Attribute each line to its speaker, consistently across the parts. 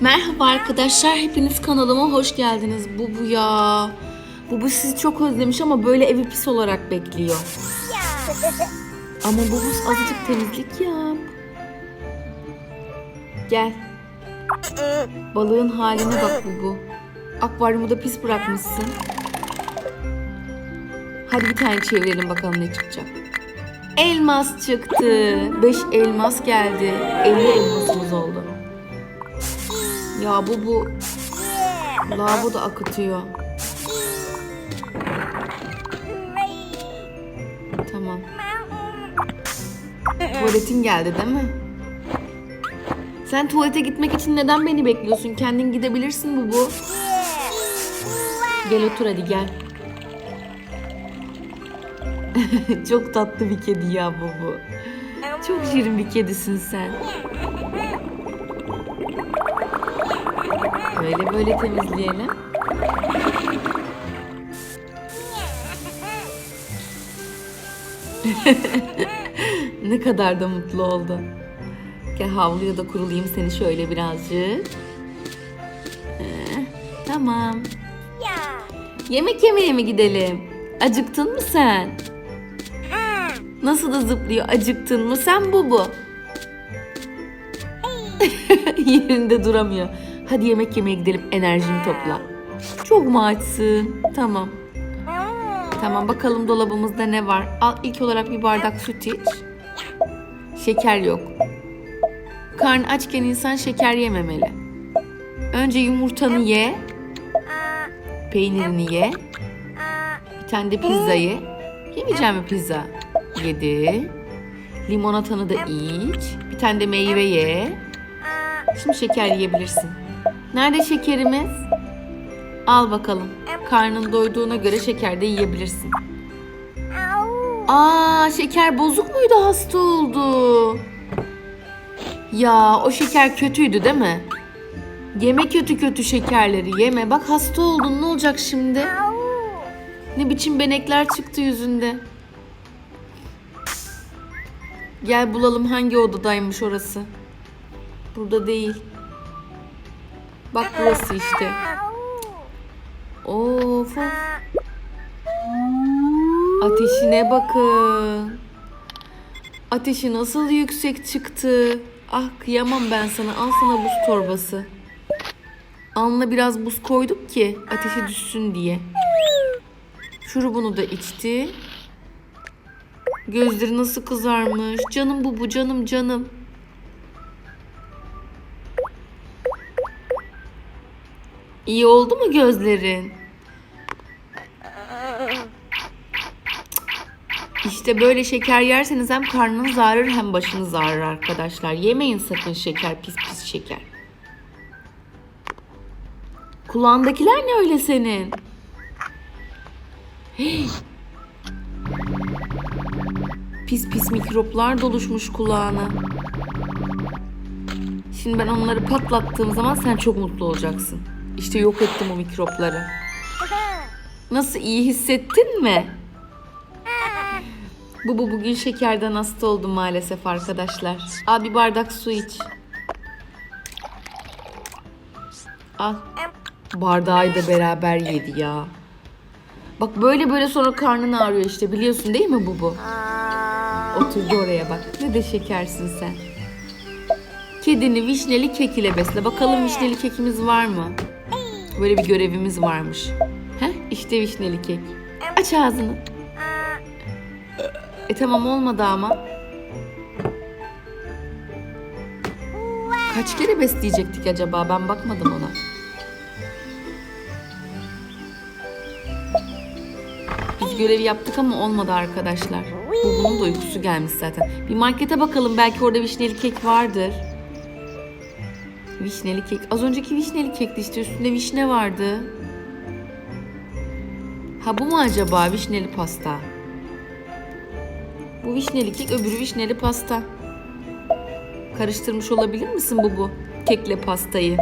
Speaker 1: Merhaba arkadaşlar, hepiniz kanalıma hoş geldiniz. Bu bu ya. Bu bu sizi çok özlemiş ama böyle evi pis olarak bekliyor. Ama bu bu azıcık temizlik yap. Gel. Balığın haline bak bu bu. Akvaryumu da pis bırakmışsın. Hadi bir tane çevirelim bakalım ne çıkacak. Elmas çıktı. 5 elmas geldi. 50 elmasımız oldu. Ya bu bu lavabo da akıtıyor. Tamam. Tuvaletin geldi değil mi? Sen tuvalete gitmek için neden beni bekliyorsun? Kendin gidebilirsin bu bu. Gel otur hadi gel. Çok tatlı bir kedi ya bu bu. Çok şirin bir kedisin sen. Böyle böyle temizleyelim. ne kadar da mutlu oldu. Gel havluya da kurulayım seni şöyle birazcık. Ee, tamam. Yemek yemeye mi gidelim? Acıktın mı sen? Nasıl da zıplıyor? Acıktın mı sen bubu? Yerinde duramıyor. Hadi yemek yemeye gidelim enerjini topla. Çok mu açsın? Tamam. Tamam bakalım dolabımızda ne var? Al ilk olarak bir bardak süt iç. Şeker yok. Karnı açken insan şeker yememeli. Önce yumurtanı ye. Peynirini ye. Bir tane de pizza ye. Yemeyeceğim mi pizza? Yedi. Limonatanı da iç. Bir tane de meyve ye. Şimdi şeker yiyebilirsin. Nerede şekerimiz? Al bakalım. Karnın doyduğuna göre şeker de yiyebilirsin. Aa, şeker bozuk muydu hasta oldu? Ya o şeker kötüydü değil mi? Yeme kötü kötü şekerleri yeme. Bak hasta oldun ne olacak şimdi? Ne biçim benekler çıktı yüzünde. Gel bulalım hangi odadaymış orası. Burada değil. Bak burası işte. Of of. Ateşine bakın. Ateşi nasıl yüksek çıktı. Ah kıyamam ben sana. Al sana buz torbası. Alnına biraz buz koyduk ki ateşi düşsün diye. Şurubunu da içti. Gözleri nasıl kızarmış. Canım bu bu canım canım. İyi oldu mu gözlerin? İşte böyle şeker yerseniz hem karnınız ağrır hem başınız ağrır arkadaşlar. Yemeyin sakın şeker, pis pis şeker. Kulağındakiler ne öyle senin? Pis pis mikroplar doluşmuş kulağına. Şimdi ben onları patlattığım zaman sen çok mutlu olacaksın. İşte yok ettim o mikropları. Nasıl iyi hissettin mi? Bu bu bugün şekerden hasta oldu maalesef arkadaşlar. Al bir bardak su iç. Al. Bardağı da beraber yedi ya. Bak böyle böyle sonra karnın ağrıyor işte biliyorsun değil mi bu bu? Oturdu oraya bak. Ne de şekersin sen. Kedini vişneli kek ile besle. Bakalım vişneli kekimiz var mı? Böyle bir görevimiz varmış. Heh, işte vişneli kek. Aç ağzını. E tamam olmadı ama. Kaç kere besleyecektik acaba? Ben bakmadım ona. Biz görevi yaptık ama olmadı arkadaşlar. Bu bunun da uykusu gelmiş zaten. Bir markete bakalım belki orada vişneli kek vardır. Vişneli kek. Az önceki vişneli kekti işte üstünde vişne vardı. Ha bu mu acaba vişneli pasta? Bu vişneli kek öbürü vişneli pasta. Karıştırmış olabilir misin bu bu? Kekle pastayı.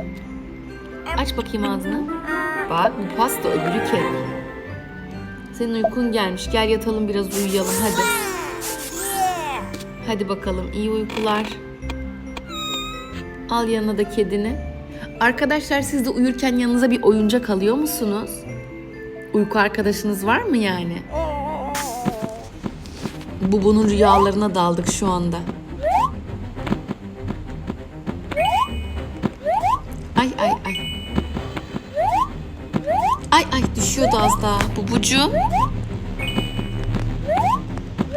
Speaker 1: Aç bakayım ağzını. Bak bu pasta öbürü kek. Senin uykun gelmiş. Gel yatalım biraz uyuyalım hadi. Hadi bakalım iyi uykular. Al yanına da kedini. Arkadaşlar siz de uyurken yanınıza bir oyuncak alıyor musunuz? Uyku arkadaşınız var mı yani? Bubu'nun rüyalarına daldık şu anda. Ay ay ay. Ay ay düşüyordu az daha. Bubucuğum.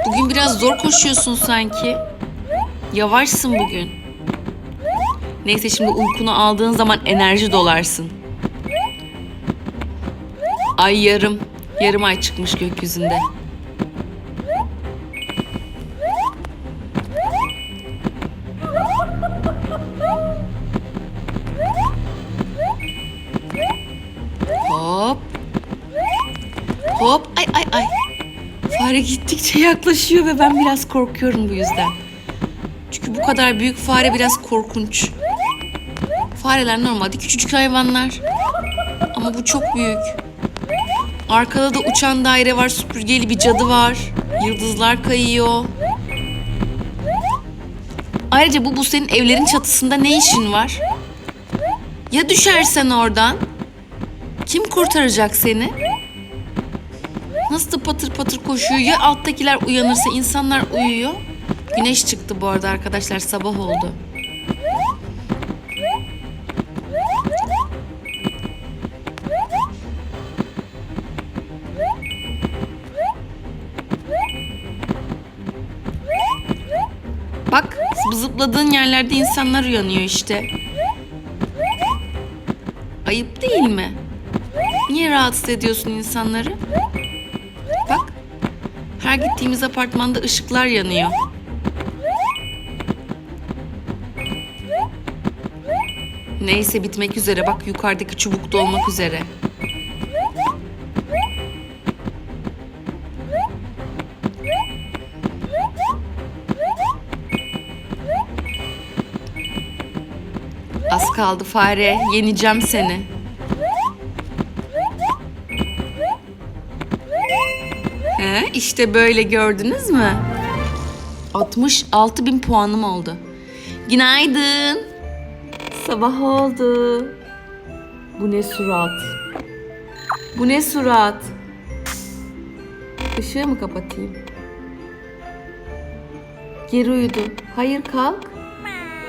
Speaker 1: Bugün biraz zor koşuyorsun sanki. Yavaşsın bugün. Neyse şimdi uykunu aldığın zaman enerji dolarsın. Ay yarım. Yarım ay çıkmış gökyüzünde. Hop. Hop. Ay ay ay. Fare gittikçe yaklaşıyor ve ben biraz korkuyorum bu yüzden. Çünkü bu kadar büyük fare biraz korkunç. Fareler normalde küçücük hayvanlar. Ama bu çok büyük. Arkada da uçan daire var, süpürgeli bir cadı var. Yıldızlar kayıyor. Ayrıca bu bu senin evlerin çatısında ne işin var? Ya düşersen oradan? Kim kurtaracak seni? Nasıl da patır patır koşuyor? Ya alttakiler uyanırsa insanlar uyuyor. Güneş çıktı bu arada arkadaşlar sabah oldu. Zıpladığın yerlerde insanlar uyanıyor işte. Ayıp değil mi? Niye rahatsız ediyorsun insanları? Bak. Her gittiğimiz apartmanda ışıklar yanıyor. Neyse bitmek üzere. Bak yukarıdaki çubuk da olmak üzere. Kaldı fare. Yeneceğim seni. He, işte böyle gördünüz mü? 66 bin puanım oldu. Günaydın. Sabah oldu. Bu ne surat? Bu ne surat? Işığı mı kapatayım? Geri uyudu. Hayır kalk.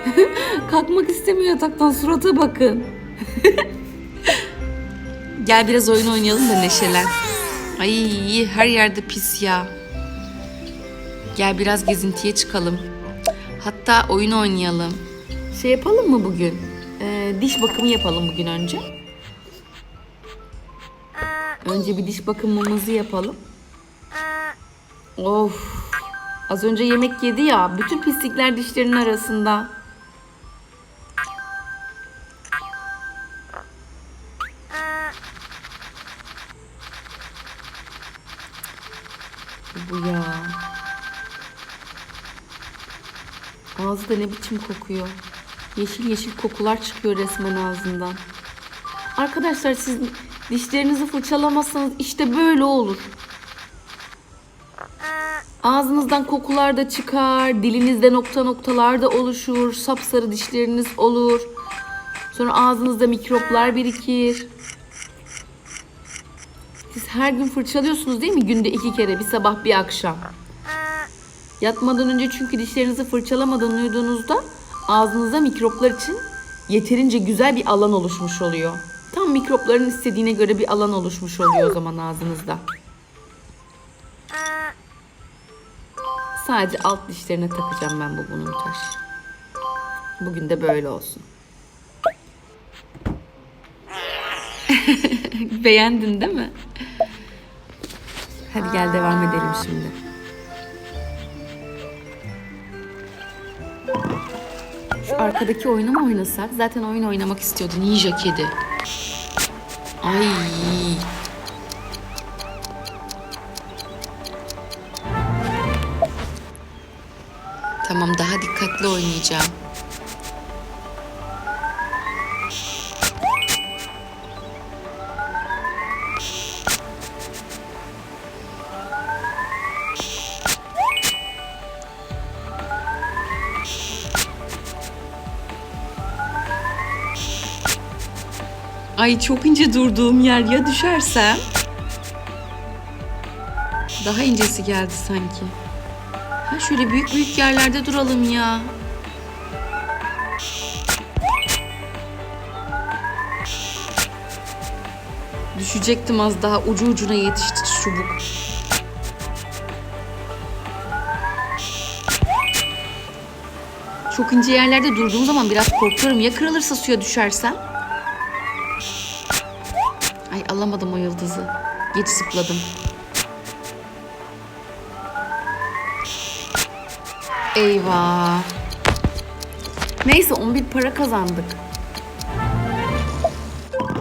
Speaker 1: Kalkmak istemiyor yataktan surata bakın. Gel biraz oyun oynayalım da neşelen. Ay her yerde pis ya. Gel biraz gezintiye çıkalım. Hatta oyun oynayalım. Şey yapalım mı bugün? Ee, diş bakımı yapalım bugün önce. Önce bir diş bakımımızı yapalım. Of. Az önce yemek yedi ya. Bütün pislikler dişlerinin arasında. Bu ya. Ağzı da ne biçim kokuyor. Yeşil yeşil kokular çıkıyor resmen ağzından. Arkadaşlar siz dişlerinizi fırçalamazsanız işte böyle olur. Ağzınızdan kokular da çıkar, dilinizde nokta noktalar da oluşur, sapsarı dişleriniz olur. Sonra ağzınızda mikroplar birikir. Siz her gün fırçalıyorsunuz değil mi? Günde iki kere, bir sabah bir akşam. Yatmadan önce çünkü dişlerinizi fırçalamadan uyuduğunuzda ağzınızda mikroplar için yeterince güzel bir alan oluşmuş oluyor. Tam mikropların istediğine göre bir alan oluşmuş oluyor o zaman ağzınızda. Sadece alt dişlerine takacağım ben bu bunun taş. Bugün de böyle olsun. Beğendin değil mi? Hadi gel devam edelim şimdi. Şu arkadaki oyunu mu oynasak? Zaten oyun oynamak istiyordu. Ninja kedi. Ay. Tamam daha dikkatli oynayacağım. Ay çok ince durduğum yer ya düşersem? Daha incesi geldi sanki. Ha şöyle büyük büyük yerlerde duralım ya. Düşecektim az daha ucu ucuna yetişti çubuk. Çok ince yerlerde durduğum zaman biraz korkuyorum. Ya kırılırsa suya düşersem? Alamadım o yıldızı. Geç zıpladım. Eyvah. Neyse 11 para kazandık.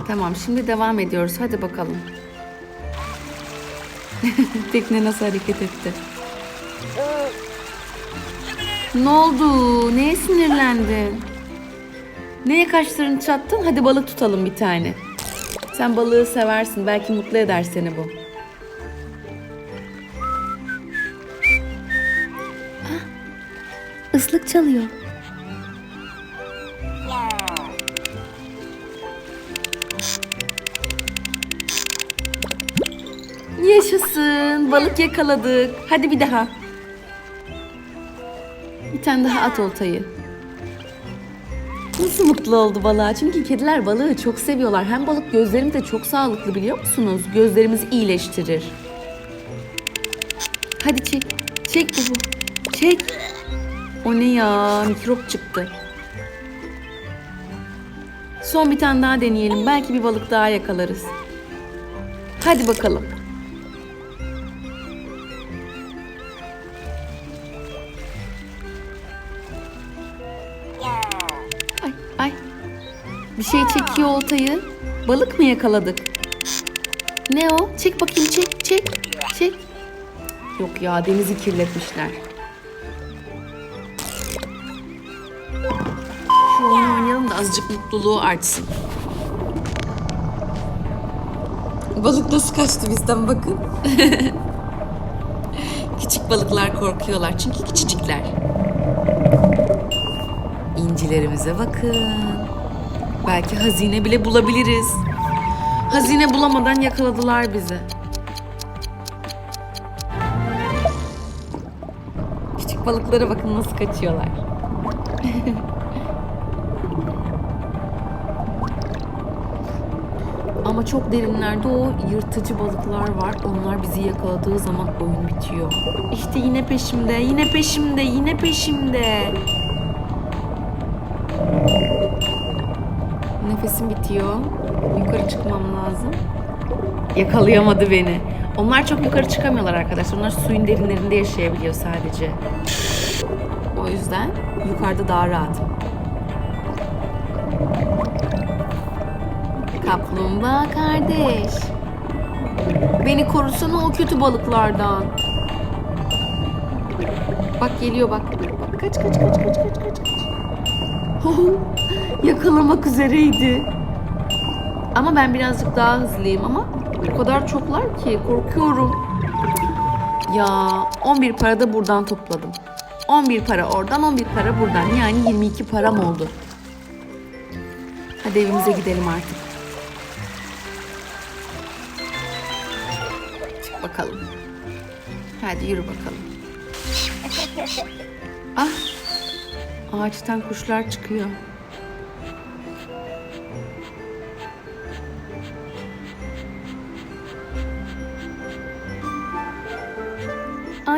Speaker 1: Tamam şimdi devam ediyoruz. Hadi bakalım. Tekne nasıl hareket etti? Ne oldu? Neye sinirlendin? Neye kaşlarını çattın? Hadi balık tutalım bir tane. Sen balığı seversin. Belki mutlu eder seni bu. Islık çalıyor. Yaşasın. Balık yakaladık. Hadi bir daha. Bir tane daha at oltayı. Nasıl mutlu oldu balığa? Çünkü kediler balığı çok seviyorlar. Hem balık gözlerim de çok sağlıklı biliyor musunuz? Gözlerimizi iyileştirir. Hadi çek. Çek bu. Çek. O ne ya? Mikrop çıktı. Son bir tane daha deneyelim. Belki bir balık daha yakalarız. Hadi bakalım. Şey çekiyor oltayı. Balık mı yakaladık? Ne o? Çek bakayım çek çek çek. Yok ya denizi kirletmişler. Şu oyunu oynayalım da azıcık mutluluğu artsın. Balık nasıl kaçtı bizden bakın. Küçük balıklar korkuyorlar çünkü küçücükler. İncilerimize bakın. Belki hazine bile bulabiliriz. Hazine bulamadan yakaladılar bizi. Küçük balıklara bakın nasıl kaçıyorlar. Ama çok derinlerde o yırtıcı balıklar var. Onlar bizi yakaladığı zaman oyun bitiyor. İşte yine peşimde, yine peşimde, yine peşimde. Nefesim bitiyor. Yukarı çıkmam lazım. Yakalayamadı beni. Onlar çok yukarı çıkamıyorlar arkadaşlar. Onlar suyun derinlerinde yaşayabiliyor sadece. O yüzden yukarıda daha rahatım. Kaplumbağa kardeş. Beni korusana o kötü balıklardan. Bak geliyor bak. Bak kaç kaç kaç kaç kaç kaç. kaç. Yakalamak üzereydi. Ama ben birazcık daha hızlıyım ama o kadar çoklar ki korkuyorum. Ya 11 para da buradan topladım. 11 para oradan 11 para buradan yani 22 param oldu. Hadi evimize gidelim artık. Çık bakalım. Hadi yürü bakalım. Ah Ağaçtan kuşlar çıkıyor.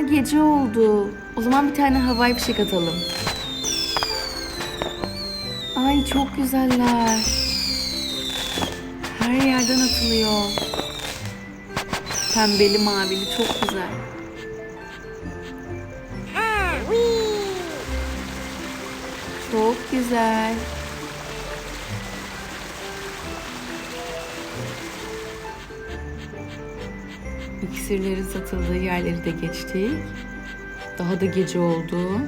Speaker 1: Gece oldu. O zaman bir tane havai fişek atalım. Ay çok güzeller. Her yerden atılıyor. Pembeli mavili çok güzel. Çok güzel. İksirlerin satıldığı yerleri de geçtik. Daha da gece oldu.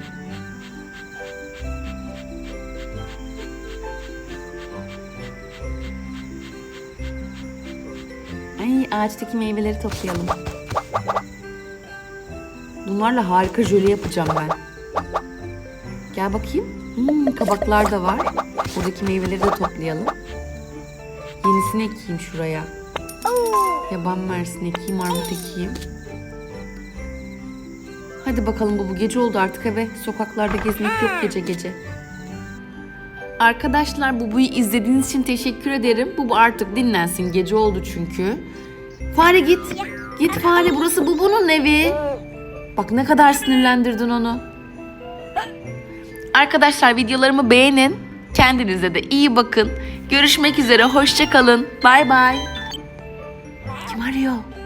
Speaker 1: Ay ağaçtaki meyveleri toplayalım. Bunlarla harika jöle yapacağım ben. Gel bakayım. Hmm, kabaklar da var. Buradaki meyveleri de toplayalım. Yenisini ekeyim şuraya. Yaban mersin ekeyim, armut ekeyim. Hadi bakalım bu bu gece oldu artık eve. Sokaklarda gezmek yok gece gece. Arkadaşlar Bubu'yu izlediğiniz için teşekkür ederim. Bubu artık dinlensin. Gece oldu çünkü. Fare git. Git fare burası Bubu'nun evi. Bak ne kadar sinirlendirdin onu. Arkadaşlar videolarımı beğenin. Kendinize de iyi bakın. Görüşmek üzere. Hoşça kalın. Bay bay. Kim arıyor?